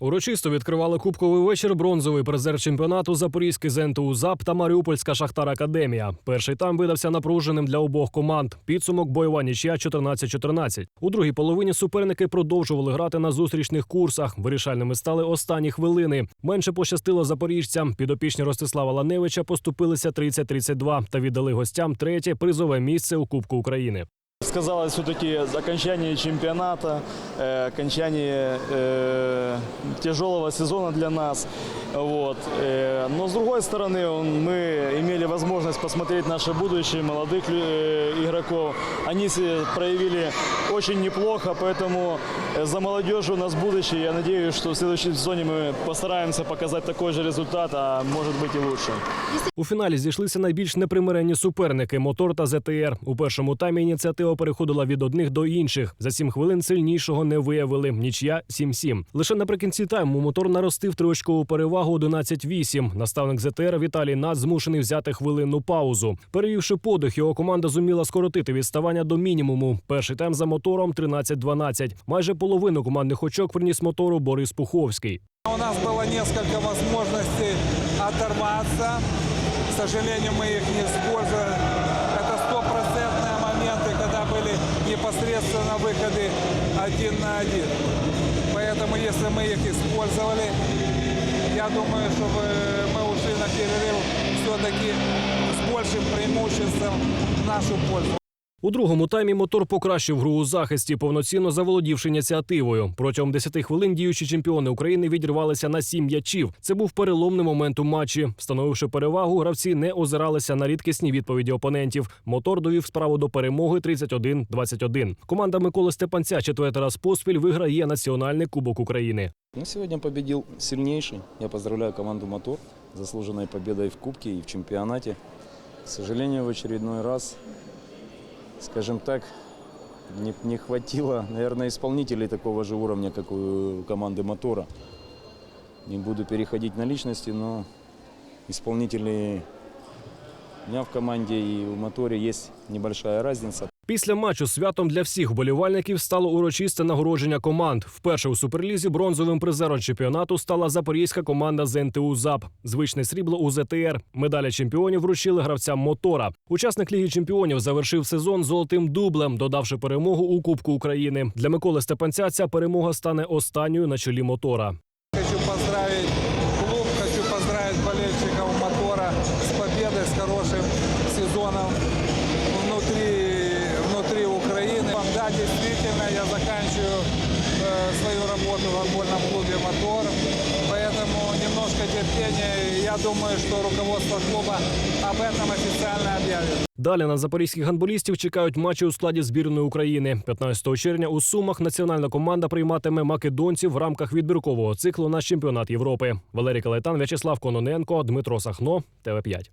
Урочисто відкривали кубковий вечір бронзовий призер чемпіонату Запорізький ЗНТУ ЗАП та Маріупольська Шахтар Академія. Перший там видався напруженим для обох команд. Підсумок бойова нічия 14-14. У другій половині суперники продовжували грати на зустрічних курсах. Вирішальними стали останні хвилини. Менше пощастило запоріжцям. Підопічні Ростислава Ланевича поступилися 30-32 та віддали гостям третє призове місце у Кубку України Сказалось все-таки окончание чемпионата, э, окончание э, тяжелого сезона для нас. Вот. Э, но с другой стороны, он- мы имели возможность посмотреть наше будущее, молодых э, игроков. Они се- проявили очень неплохо, поэтому э, за молодежью у нас будущее. Я надеюсь, что в следующем сезоне мы постараемся показать такой же результат, а может быть и лучше. У фіналі зійшлися найбільш непримиренні суперники Мотор та ЗТР. У першому таймі ініціатива переходила від одних до інших. За сім хвилин сильнішого не виявили. Нічия 7-7. Лише наприкінці тайму мотор наростив триочкову перевагу 11-8. Наставник ЗТР Віталій Нац змушений взяти хвилинну паузу. Перевівши подих, його команда зуміла скоротити відставання до мінімуму. Перший тайм за мотором 13-12. Майже половину командних очок приніс мотору Борис Пуховський. У нас было несколько возможностей оторваться. К сожалению, мы их не использовали. непосредственно выходы один на один. Поэтому, если мы их использовали, я думаю, что мы- мы ушли на перерыв все-таки с большим преимуществом в нашу пользу. У другому таймі мотор покращив гру у захисті, повноцінно заволодівши ініціативою. Протягом 10 хвилин діючі чемпіони України відірвалися на сім м'ячів. Це був переломний момент у матчі. Встановивши перевагу, гравці не озиралися на рідкісні відповіді опонентів. Мотор довів справу до перемоги 31-21. Команда Миколи Степанця четвертий раз поспіль виграє національний кубок України. Ну, сегодня победил сильнейший. Я поздравляю команду «Мотор» с заслуженной победой в Кубке и в чемпионате. К сожалению, в очередной раз, скажем так, не, не хватило, наверное, исполнителей такого же уровня, как у команды «Мотора». Не буду переходить на личности, но исполнителей у меня в команде и в «Моторе» есть небольшая разница. Після матчу святом для всіх вболівальників стало урочисте нагородження команд. Вперше у суперлізі бронзовим призером чемпіонату стала запорізька команда з НТУ ЗАП. Звичне срібло у ЗТР. Медалі чемпіонів вручили гравцям мотора. Учасник Ліги чемпіонів завершив сезон золотим дублем, додавши перемогу у Кубку України. Для Миколи Степанця ця перемога стане останньою на чолі мотора. Хочу поздравить клуб, хочу поздравить болельщиков «Мотора» с победой, с хорошим сезоном. Да, действительно, я заканчиваю э, свою работу в футбольном клубе «Мотор», поэтому немножко терпения. Я думаю, что руководство клуба об этом официально объявит. Далі на запорізьких гандболістів чекають матчі у складі збірної України. 15 червня у Сумах національна команда прийматиме македонців в рамках відбіркового циклу на чемпіонат Європи. Валерій Калайтан, В'ячеслав Кононенко, Дмитро Сахно, ТВ 5